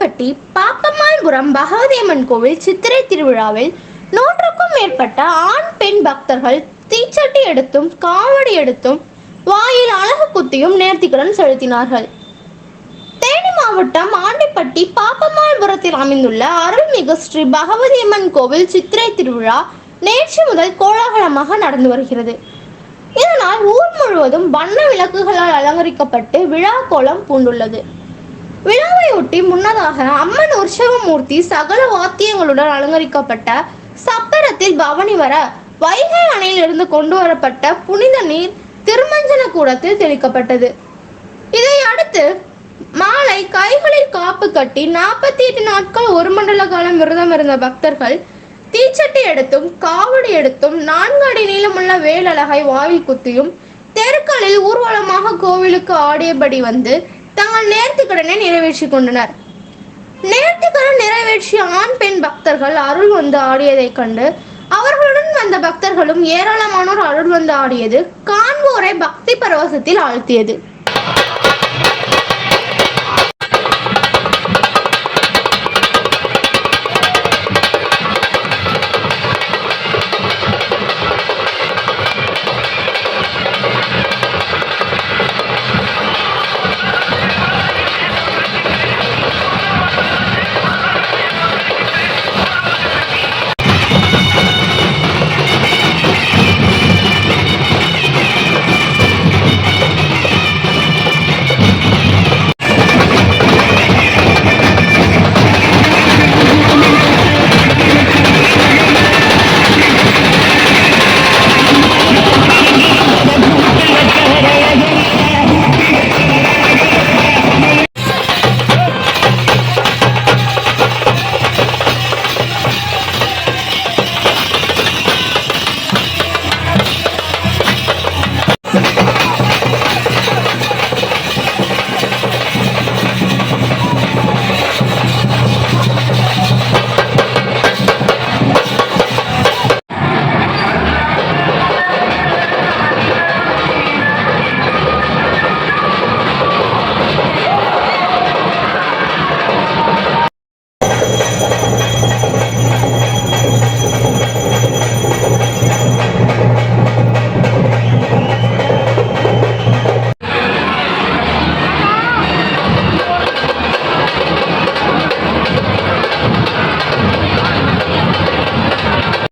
கல்பட்டி பாப்பம்மாள்புரம் பகவதியம்மன் கோவில் சித்திரை திருவிழாவில் நூற்றுக்கும் மேற்பட்ட ஆண் பெண் பக்தர்கள் தீச்சட்டி எடுத்தும் காவடி எடுத்தும் வாயில் அழகு குத்தியும் நேர்த்திக்கடன் செலுத்தினார்கள். தேனி மாவட்டம் ஆண்டிப்பட்டி பாப்பம்மாள்புரத்தில் அமைந்துள்ள அருள்மிகு ஸ்ரீ பகவதியம்மன் கோவில் சித்திரை திருவிழா நேற்று முதல் கோலாகலமாக நடந்து வருகிறது. இதனால் ஊர் முழுவதும் வண்ண விளக்குகளால் அலங்கரிக்கப்பட்டு விழா கோலம் பூண்டுள்ளது. விழாவையொட்டி முன்னதாக அம்மன் உற்சவமூர்த்தி சகல வாத்தியங்களுடன் அலங்கரிக்கப்பட்ட சப்பரத்தில் பவனி வர வைகை அணையிலிருந்து கொண்டு வரப்பட்ட புனித நீர் திருமஞ்சன கூடத்தில் தெளிக்கப்பட்டது. இதை அடுத்து மாலை கைகளில் காப்பு கட்டி நாற்பத்தி எட்டு நாட்கள் ஒரு மண்டல காலம் விரதம் இருந்த பக்தர்கள் தீச்சட்டி எடுத்தும் காவடி எடுத்தும் நான்கு அடி நீளமுள்ள வேலழகை வாயில் குத்தியும் தெருக்களில் ஊர்வலமாக கோவிலுக்கு ஆடியபடி வந்து தங்கள் நேர்த்திக்கடனை நிறைவேற்றி கொண்டனர் நேர்த்திக்கடன் நிறைவேற்றிய ஆண் பெண் பக்தர்கள் அருள் வந்து ஆடியதைக் கண்டு அவர்களுடன் வந்த பக்தர்களும் ஏராளமானோர் அருள் வந்து ஆடியது காண்போரை பக்தி பரவசத்தில் ஆழ்த்தியது.